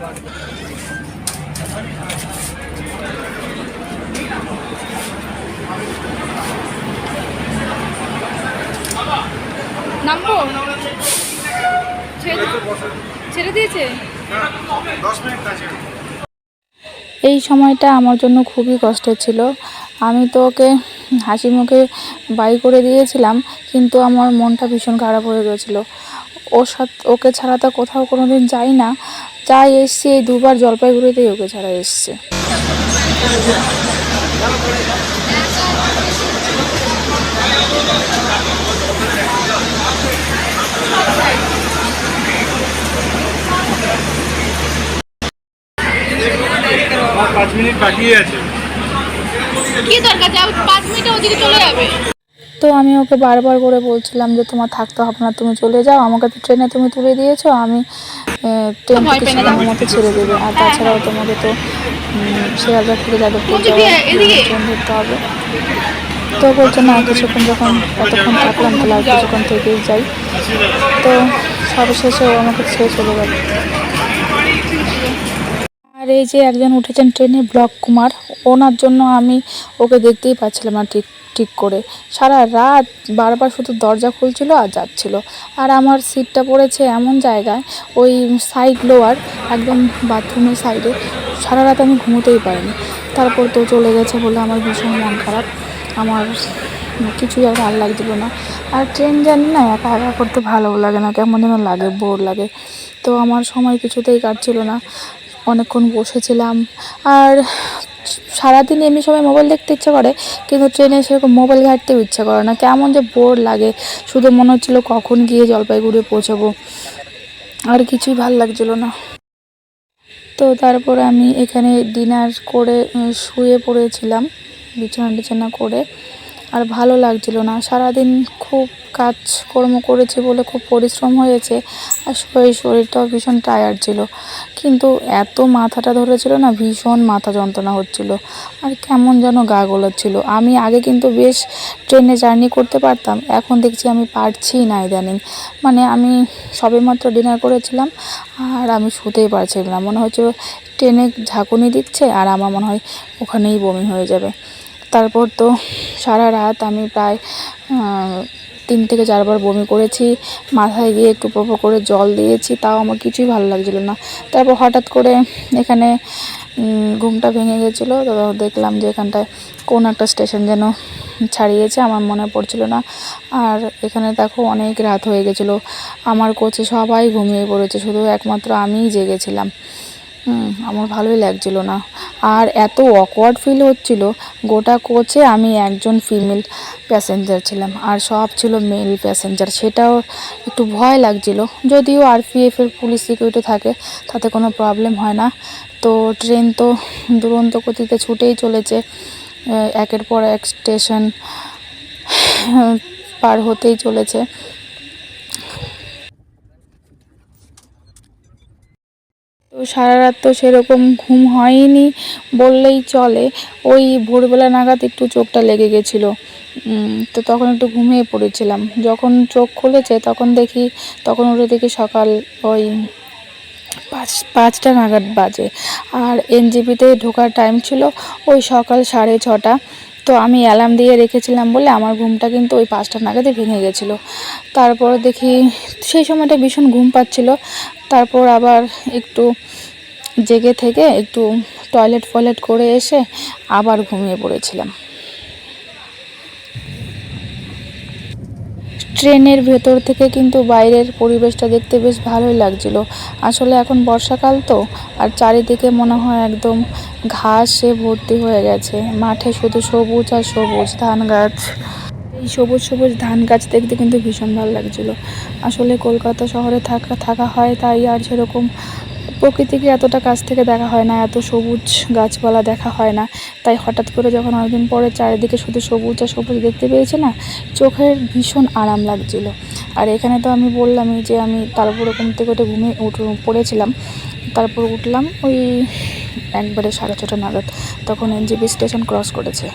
নামবো? ছেড়ে দিয়েছে? এই সময়টা আমার জন্য খুবই কষ্টের ছিল। আমি তো ওকে হাসি মুখে বাই করে দিয়েছিলাম, কিন্তু আমার মনটা ভীষণ খারাপ হয়ে গেছিল। ওর সাথে ওকে ছাড়া তো কোথাও কোনো দিন যাই না। যাই এসছি এই দুবার জলপাইগুড়িতেই ওকে ছাড়া এসছে। পাঁচ মিনিট বাকি আছে। কি দরকার? যাও পাঁচ মিনিটে ওদিকে চলে যাবে। তো আমি ওকে বারবার করে বলছিলাম যে তোমার থাকতে হবে না তুমি চলে যাও আমাকে তো ট্রেনে তুমি তুলে দিয়েছ আমি ট্রেন থেকে মতো ছেড়ে দেবে। আর তাছাড়াও তোমাকে তো শিয়ালদা থেকে যাদবপুর? ট্রেন ধরতে হবে। তো বলছে না কিছুক্ষণ যখন এতক্ষণ থাকলাম তাহলে আর কিছুক্ষণ থেকেই যাই। তো সবশেষে আমাকে ছেড়ে চলে গেল। এই যে একজন উঠেছেন ট্রেনে ব্লক কুমার, ওনার জন্য আমি ওকে দেখতেই পাচ্ছিলাম না ঠিক ঠিক করে। সারা রাত বারবার শুধু দরজা খুলছিল আর যাচ্ছিল। আর আমার সিটটা পড়েছে এমন জায়গায়, ওই সাইড লোয়ার একদম বাথরুমের সাইডে সারা রাত আমি ঘুমোতেই পারিনি। তারপর তো চলে গেছে বলে আমার ভীষণ মন খারাপ। আমার কিছুই আর ভালো লাগছিল না। আর ট্রেন জানি না একা একা করতে ভালোও লাগে না, কেমন যেন লাগে বোর লাগে। তো আমার সময় কিছুতেই কাটছিল না। অনেকক্ষণ বসেছিলাম। আর সারাদিন এমনি সময় মোবাইল দেখতে ইচ্ছে করে, কিন্তু ট্রেনে সেরকম মোবাইল ঘাঁটতেও ইচ্ছা করে না। কেমন যে বোর লাগে। শুধু মনে হচ্ছিল কখন গিয়ে জলপাইগুড়ি পৌঁছাবো। আর কিছুই ভালো লাগছিল না। তো তারপর আমি এখানে ডিনার করে শুয়ে পড়েছিলাম। বিছানা টিছানা করে। আর ভালো লাগছিল না। সারাদিন খুব কাজকর্ম করেছি বলে খুব পরিশ্রম হয়েছে আর শরীর, শরীরটাও ভীষণ টায়ার্ড ছিল। কিন্তু এত মাথাটা ধরেছিল না, ভীষণ মাথা যন্ত্রণা হচ্ছিল। আর কেমন যেন গা গোলাচ্ছিল। আমি আগে কিন্তু বেশ ট্রেনে জার্নি করতে পারতাম, এখন দেখছি আমি পারছি না ইদানিং। মানে আমি সবেমাত্র ডিনার করেছিলাম আর আমি শুতেই পারছিলাম না। মনে হচ্ছিল ট্রেনে ঝাঁকুনি দিচ্ছে আর আমার মনে হয় ওখানেই বমি হয়ে যাবে। তারপর তো সারা রাত আমি প্রায় তিন থেকে চারবার বমি করেছি, মাথায় গিয়ে একটু পর করে জল দিয়েছি, তাও আমার কিছুই ভালো লাগছিল না। তারপর হঠাৎ করে এখানে ঘুমটা ভেঙে গেছিল তো দেখলাম যে এখানটায় কোন একটা স্টেশন যেন ছাড়িয়েছে, আমার মনে পড়ছিল না। আর এখানে দেখো অনেক রাত হয়ে গেছিল, আমার কোচে সবাই ঘুমিয়ে পড়েছে, শুধু একমাত্র আমিই জেগেছিলাম। হুম, আমার ভালোই লাগছিল না। আর এত অকওয়ার্ড ফিল হচ্ছিল, গোটা কোচে আমি একজন ফিমেল প্যাসেঞ্জার ছিলাম, আর সব ছিল মেল প্যাসেঞ্জার সেটাও একটু ভয় লাগছিল। যদিও আরপিএফের পুলিশ সিকিউরিটি থাকে, তাতে কোনো প্রবলেম হয় না। তো ট্রেন তো দুরন্ত গতিতে ছুটেই চলেছে একের পর এক স্টেশন পার হতেই চলেছে। সারা রাত তো সেরকম ঘুম হয়নি বললেই চলে। ওই ভোরবেলা নাগাদ একটু চোখটা লেগে গেছিল। তো তখন একটু ঘুমিয়ে পড়েছিলাম। যখন চোখ খুলেছে তখন দেখি, তখন উঠে দেখি সকাল ওই পাঁচ, পাঁচটা নাগাদ বাজে। আর এনজিপিতে ঢোকার টাইম ছিল ওই সকাল সাড়ে ছটা। তো আমি অ্যালার্ম দিয়ে রেখেছিলাম বলে আমার ঘুমটা কিন্তু ওই পাঁচটা নাগাদে ভেঙে গেছিল। তারপর দেখি সেই সময়টা ভীষণ ঘুম পাচ্ছিল। তারপর আবার একটু জেগে থেকে একটু টয়লেট ফয়লেট করে এসে আবার ঘুমিয়ে পড়েছিলাম। ট্রেনের ভেতর থেকে কিন্তু বাইরের পরিবেশটা দেখতে বেশ ভালোই লাগছিল। আসলে এখন বর্ষাকাল তো, আর চারিদিকে মনে হয় একদম ঘাসে ভর্তি হয়ে গেছে। মাঠে শুধু সবুজ আর সবুজ ধান গাছ এই সবুজ সবুজ ধান গাছ দেখতে কিন্তু ভীষণ ভালো লাগছিল। আসলে কলকাতা শহরে থাকা থাকা হয় তাই আর সেরকম প্রকৃতিকে এতটা কাছ থেকে দেখা হয় না, এত সবুজ গাছপালা দেখা হয় না। তাই হঠাৎ করে যখন অনেকদিন পরে চারিদিকে শুধু সবুজ আর সবুজ দেখতে পেয়েছি না, চোখের ভীষণ আরাম লাগছিল। আর এখানে তো আমি বললামই যে আমি তারপরে ঘুম থেকে উঠে ঘুমিয়ে উঠ, পড়েছিলাম। তারপর উঠলাম ওই একবারে সাড়ে ছটা নাগাদ, তখন এনজিপি স্টেশন ক্রস করেছে।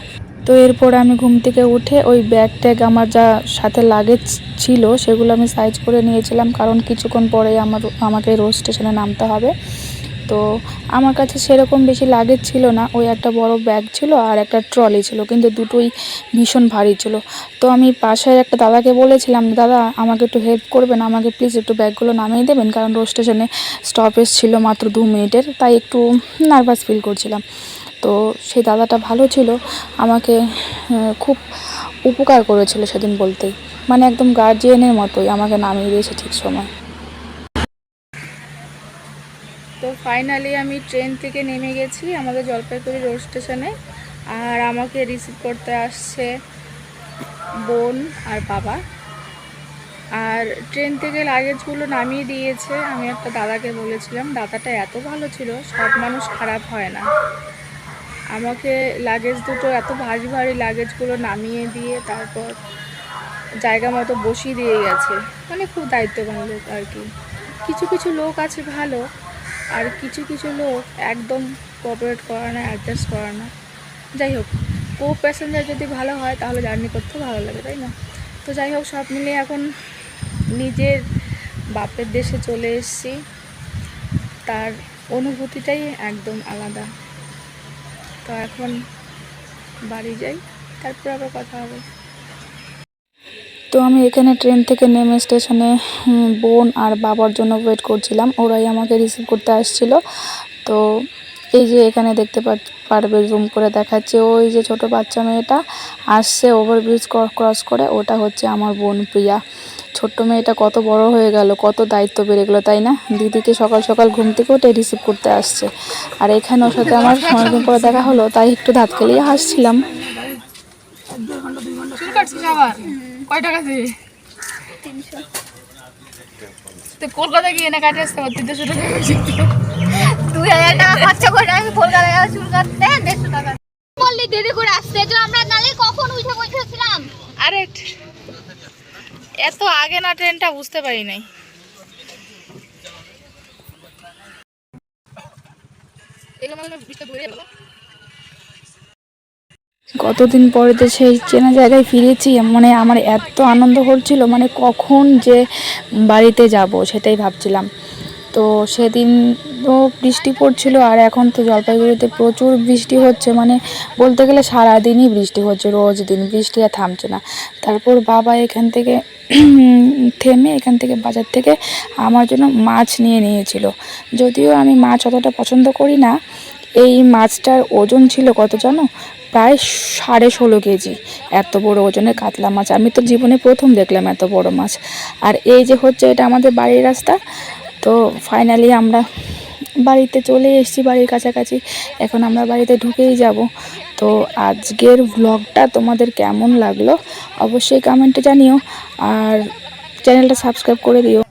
তো এরপর আমি ঘুম থেকে উঠে ওই ব্যাগ ট্যাগ আমার যা সাথে লাগেজ ছিল সেগুলো আমি সাইজ করে নিয়েছিলাম, কারণ কিছুক্ষণ পরে আমার, আমাকে রোজ স্টেশনে নামতে হবে। তো আমার কাছে সেরকম বেশি লাগেজ ছিল না, ওই একটা বড় ব্যাগ ছিল আর একটা ট্রলি ছিল, কিন্তু দুটোই ভীষণ ভারী ছিল। তো আমি পাশের একটা দাদাকে বলেছিলাম, দাদা, আমাকে একটু হেল্প করবেন, আমাকে প্লিজ একটু ব্যাগগুলো নামিয়ে দেবেন, কারণ রোড স্টেশনে স্টপেজ ছিল মাত্র দু মিনিটের, তাই একটু নার্ভাস ফিল করছিলাম। তো সেই দাদাটা ভালো ছিল, আমাকে খুব উপকার করেছিল সেদিন বলতেই। মানে একদম গার্জিয়ানের মতোই আমাকে নামিয়ে দিয়েছে ঠিক সময়। তো ফাইনালি আমি ট্রেন থেকে নেমে গেছি আমাদের জলপাইগুড়ি রোড স্টেশনে আর আমাকে রিসিভ করতে আসছে বোন আর বাবা। আর ট্রেন থেকে লাগেজগুলো নামিয়ে দিয়েছে। আমি একটা দাদাকে বলেছিলাম, দাদাটা এত ভালো ছিল, সব মানুষ খারাপ হয় না। আমাকে লাগেজ দুটো এত ভারী ভারী লাগেজগুলো নামিয়ে দিয়ে তারপর জায়গা মতো বসিয়ে দিয়ে গেছে। মানে খুব দায়িত্ববান লোক আর কি। কিছু কিছু লোক আছে ভালো, আর কিছু কিছু লোক একদম কোঅপারেট করে না অ্যাডজাস্ট করে না। যাই হোক কো প্যাসেঞ্জার যদি ভালো হয়, তাহলে জার্নি করতেও ভালো লাগে, তাই না? তো যাই হোক, সব মিলিয়ে এখন নিজের বাপের দেশে চলে এসেছি। তার অনুভূতিটাই একদম আলাদা। তো এখন বাড়ি যাই, তারপর আবার কথা হবে। তো আমি এখানে ট্রেন থেকে নেমে স্টেশনে বোন আর বাবার জন্য ওয়েট করছিলাম, ওরাই আমাকে রিসিভ করতে আসছিল। তো এই যে এখানে দেখতে পারবে জুম করে দেখাচ্ছে। ওই যে ছোট বাচ্চা মেয়েটা আসছে ওভারব্রিজ ক্রস করে, ওটা হচ্ছে আমার বোন প্রিয়া। ছোট্ট মেয়েটা কত বড় হয়ে গেল কত দায়িত্ব বেড়ে গেলো তাই না? দিদিকে সকাল সকাল ঘুম থেকে উঠে রিসিভ করতে আসছে। আর এখানে ওর সাথে আমার অনেকদিন পরে দেখা হলো তাই একটু দাঁত খেলিয়ে হাসছিলাম। চুল কয় টাকা দিয়ে? কলকাতা গিয়ে না কাটে আসতে পারতি দেড়শো টাকা দুই হাজার টাকা খরচা করে আমি চুল কাটতে দেড়শো টাকা। বললি দেরি করে আসতে আমরা নালে কখন উঠে বসেছিলাম আরে এত আগে না ট্রেনটা বুঝতে পারি নাই। কতদিন পরে তো সেই চেনা জায়গায় ফিরেছি মানে আমার এত আনন্দ হচ্ছিল মানে কখন যে বাড়িতে যাব সেটাই ভাবছিলাম। তো সেদিন তো বৃষ্টি পড়ছিল আর এখন তো জলপাইগুড়িতে প্রচুর বৃষ্টি হচ্ছে। মানে বলতে গেলে সারাদিনই বৃষ্টি হচ্ছে, রোজ দিন বৃষ্টি আর থামছে না। তারপর বাবা এখান থেকে থেমে এখান থেকে বাজার থেকে আমার জন্য মাছ নিয়ে নিয়েছিল। যদিও আমি মাছ অতটা পছন্দ করি না, এই মাছটার ওজন ছিল কত জানো? প্রায় সাড়ে ষোলো কেজি। এত বড় ওজনের কাতলা মাছ। আমি তো জীবনে প্রথম দেখলাম এত বড় মাছ। আর এই যে হচ্ছে এটা আমাদের বাড়ির রাস্তা তো ফাইনালি আমরা বাড়িতে চলে এসেছি, বাড়ির কাছাকাছি। এখন আমরা বাড়িতে ঢুকেই যাব। তো আজকের ভ্লগটা তোমাদের কেমন লাগল অবশ্যই কমেন্টে জানিও। আর চ্যানেলটা সাবস্ক্রাইব করে দিও।